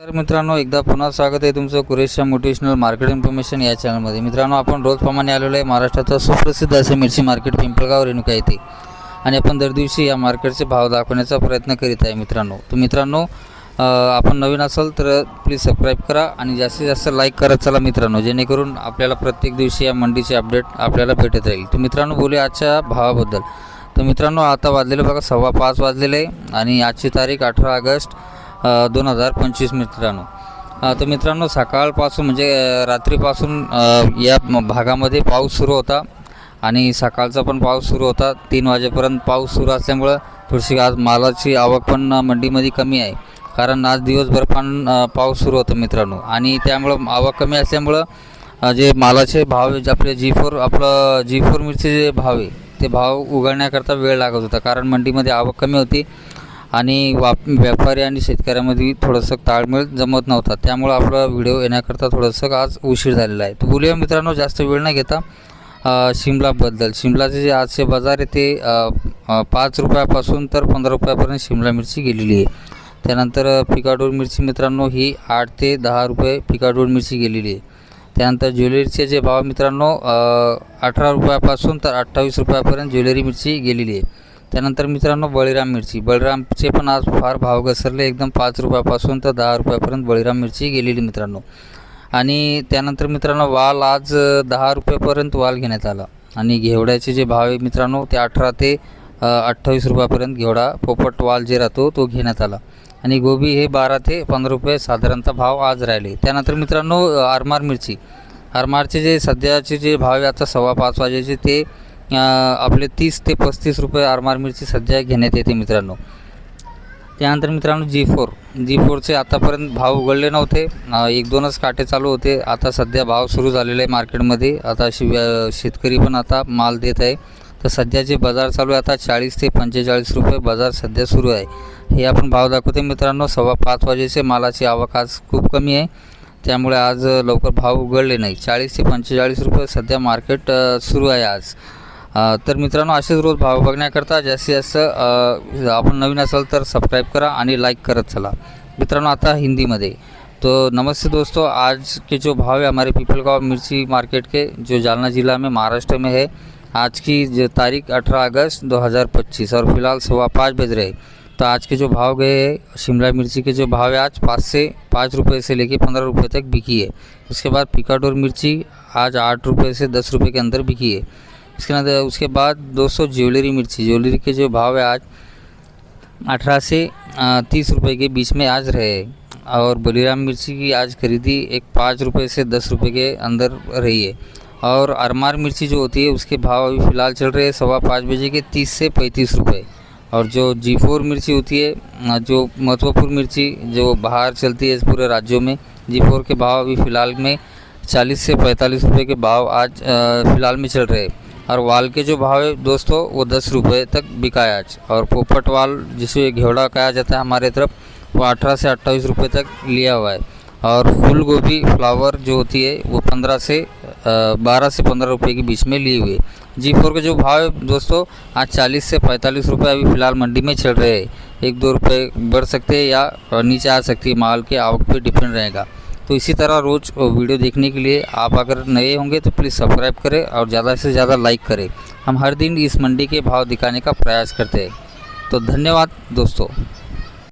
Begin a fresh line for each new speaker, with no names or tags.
तर मित्रांनो एकदा पुन्हा स्वागत आहे तुमचं कुरेशच्या मोटिवेशनल मार्केट इन्फॉर्मेशन या चॅनलमध्ये मित्रांनो आपण रोजप्रमाणे आलेलो आहे महाराष्ट्राचं सुप्रसिद्ध असे मिरची मार्केट पिंपळगाव रेणुका येते आणि आपण दर दिवशी या मार्केटचे भाव दाखवण्याचा प्रयत्न करीत आहे मित्रांनो. तर मित्रांनो आपण नवीन असाल तर प्लीज सबस्क्राईब करा आणि जास्तीत जास्त लाईक करत चला मित्रांनो जेणेकरून आपल्याला प्रत्येक दिवशी या मंडीचे अपडेट आपल्याला भेटत राहील. तर मित्रांनो बोलूया आजच्या भावाबद्दल. तर मित्रांनो आता वाजलेलं बघा सव्वा पाच वाजलेलं आहे आणि आजची तारीख अठरा ऑगस्ट. दोन हजार पंचवीस मित्रांनो. तर मित्रांनो सकाळपासून म्हणजे रात्रीपासून या भागामध्ये पाऊस सुरू होता आणि सकाळचा पण पाऊस सुरू होता. तीन वाजेपर्यंत पाऊस सुरू असल्यामुळं थोडीशी आज मालाची आवक पण मंडीमध्ये कमी आहे. कारण आज दिवसभर पण पाऊस सुरू होता मित्रांनो. आणि त्यामुळं आवक कमी असल्यामुळं जे मालाचे भाव आहे, जे आपले जी फोर आपलं जी फोर मिरचे जे भाव आहे ते भाव उघडण्याकरता वेळ लागत होता. कारण मंडीमध्ये आवक कमी होती. आणि वाप व्यापारी आणि शेतकऱ्यामध्ये थोडंसं ताळमेळ जमत नव्हता. त्यामुळं आपला व्हिडिओ येण्याकरता थोडंसं आज उशीर झालेला आहे. तर बोलूया मित्रांनो जास्त वेळ न घेता शिमलाबद्दल. शिमलाचे जे आजचे बाजार आहे ते पाच रुपयापासून तर पंधरा रुपयापर्यंत शिमला मिरची गेलेली आहे. त्यानंतर पिकाडोर मिरची मित्रांनो ही आठ ते दहा रुपये पिकाडोर मिरची गेलेली आहे. त्यानंतर ज्वेलरीचे जे भाव मित्रांनो अठरा रुपयापासून तर अठ्ठावीस रुपयापर्यंत ज्वेलरी मिरची गेलेली आहे. त्यानंतर मित्रांनो बळीराम मिरची. बळीरामचे पण आज फार भाव घसरले. एकदम पाच रुपयापासून तर दहा रुपयापर्यंत बळीराम मिरची गेलेली मित्रांनो. आणि त्यानंतर मित्रांनो वाल आज दहा रुपयापर्यंत वाल घेण्यात आला. आणि घेवड्याचे जे भाव आहे मित्रांनो ते अठरा ते अठ्ठावीस रुपयापर्यंत घेवडा पोपट वाल जे राहतो तो घेण्यात आला. आणि गोबी हे बारा ते पंधरा रुपये साधारणतः भाव आज राहिले. त्यानंतर मित्रांनो आरमार मिरची. आरमारचे जे सध्याचे जे भाव आहे आता सव्वा पाच वाजेचे ते आपले तीस ते पस्तीस रुपये आरमार मिरची सध्या घेण्यात येते मित्रांनो. त्यानंतर मित्रांनो जी फोर जी फोरचे आतापर्यंत भाव उघडले नव्हते. एक दोनच काटे चालू होते. आता सध्या भाव सुरू झालेले आहे मार्केटमध्ये. आता शि शेतकरी पण आता माल देत आहे. तर सध्याचे बाजार चालू आहे आता चाळीस ते पंचेचाळीस रुपये बाजार सध्या सुरू आहे. हे आपण भाव दाखवते मित्रांनो. सव्वा पाच वाजेचे मालाची आवक आज खूप कमी आहे. त्यामुळे आज लवकर भाव उघडले नाही. चाळीस ते पंचेचाळीस रुपये सध्या मार्केट सुरू आहे आज. तर मित्रांनो असेच रोज भाव बघण्याकरता जास्तीत जास्त आपण नवीन असाल तर सबस्क्राईब करा आणि लाइक करत चला. मित्रांनो आता हिंदीमध्ये. तो नमस्ते दोस्तों आज के जो भाव है हमारे पीपलगांव मिर्ची मार्केट के जो जालना ज़िला में महाराष्ट्र में है आज की जो तारीख 18 अगस्त 2025 और फिलहाल सवा पाँच बज रहे तो आज के जो भाव गए हैं शिमला मिर्ची के जो भाव है आज पाँच से पाँच रुपये से लेके पंद्रह रुपये तक बिकी है। उसके बाद पिकाडोर मिर्ची आज आठ रुपये से दस रुपये के अंदर बिकी है। उसके अंदर उसके बाद दोस्तों ज्वेलरी मिर्ची। ज्वेलरी के जो भाव है आज, अठारह से तीस रुपए के बीच में आज रहे और बलीराम मिर्ची की आज खरीदी एक पाँच रुपये से दस रुपये के अंदर रही है। और अरमार मिर्ची जो होती है, उसके भाव अभी फ़िलहाल चल रहे हैं सवा पाँच बजे के तीस से पैंतीस रुपये और जो जी फोर मिर्ची होती है जो महत्वपूर्ण मिर्ची, जो बाहर चलती है पूरे राज्यों में, जी फोर के भाव अभी फ़िलहाल में चालीस से पैंतालीस रुपये के भाव आज फ़िलहाल में चल रहे हैं। और वाल के जो भाव है, दोस्तों, वो दस रुपये तक बिका है आज। और पोपट वाल, जिसे घेवड़ा कहा जाता है हमारे तरफ़, वो अठारह से अट्ठाईस रुपये तक लिया हुआ है। और फूल गोभी, फ्लावर जो होती है, वो पंद्रह से बारह से पंद्रह रुपये के बीच में लिए हुए। जी फोर के जो भाव है, दोस्तों, आज चालीस से पैंतालीस रुपये अभी फ़िलहाल मंडी में चल रहे हैं। एक दो रुपये बढ़ सकते हैं या नीचे आ सकती है, माल के आवक पे डिपेंड रहेगा। तो इसी तरह रोज़ वीडियो देखने के लिए आप अगर नए होंगे तो प्लीज़ सब्सक्राइब करें और ज़्यादा से ज़्यादा लाइक करें। हम हर दिन इस मंडी के भाव दिखाने का प्रयास करते हैं। तो धन्यवाद दोस्तों।